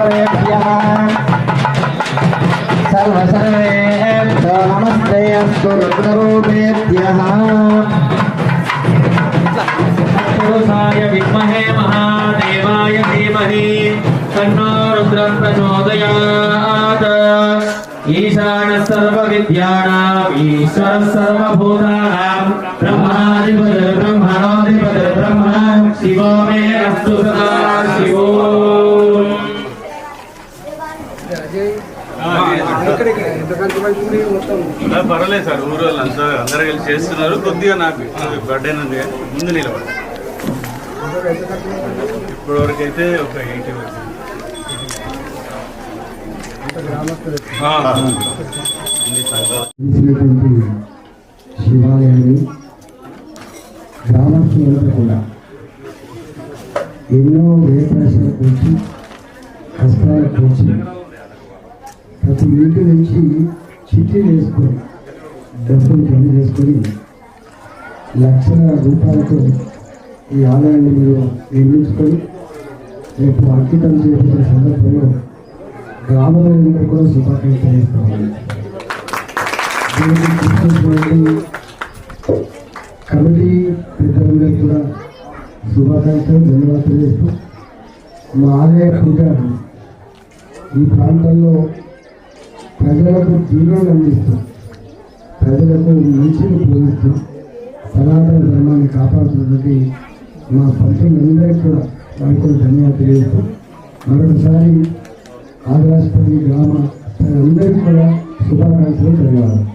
सर्वेभ्यः सर्वसर्वेभ्यो नमस्ते अस्तु रुद्ररूपेभ्यः पुरुषाय विद्महे महादेवाय धीमहि। तन्नो रुद्रः प्रचोदयात् ईशानः सर्वविद्यानाम्, ईश्वरः सर्वभूतानां ब्रह्माधिपतिर् ब्रह्म शिवो मे अस्तु सदा। పర్వాలేదు సార్ ఊరు వాళ్ళు అంతా అందరూ కలిసి చేస్తున్నారు. కొద్దిగా నాకు బర్త్డే ఉంది ముందు నిలబడి. ఇప్పటి వరకు. అయితే ఒక ఎయిటీ వచ్చింది శివాలయాన్ని గ్రామస్తులంతా కూడా ఎన్నో వేపాసాల నుంచి కష్టాల నుంచి చిట్టీలు వేసుకొని డబ్బులు పని చేసుకొని లక్షల రూపాయలతో ఈ ఆలయాన్ని మీరు నిర్మించుకొని రేపు అంకితం చేసిన సందర్భంలో గ్రామంలో కూడా శుభాకాంక్షలు తెలియజేస్తామని కమిటీ పెద్దలందరికీ కూడా శుభాకాంక్షలు ధన్యవాదాలు చేస్తూ మా ఆలయ పూజ ఈ ప్రాంతంలో ప్రజలకు జీవనం అందిస్తూ ప్రజలకు మంచిని పూజిస్తూ సనాతన ధర్మాన్ని కాపాడుతున్నది మా పంతులందరికీ కూడా వారికి కూడా ధన్యవాదాలు తెలియజేస్తూ మరొకసారి ఆదిరాష్ట్రపతి గ్రామ ప్రజలందరికీ కూడా శుభాకాంక్షలు ధన్యవాదాలు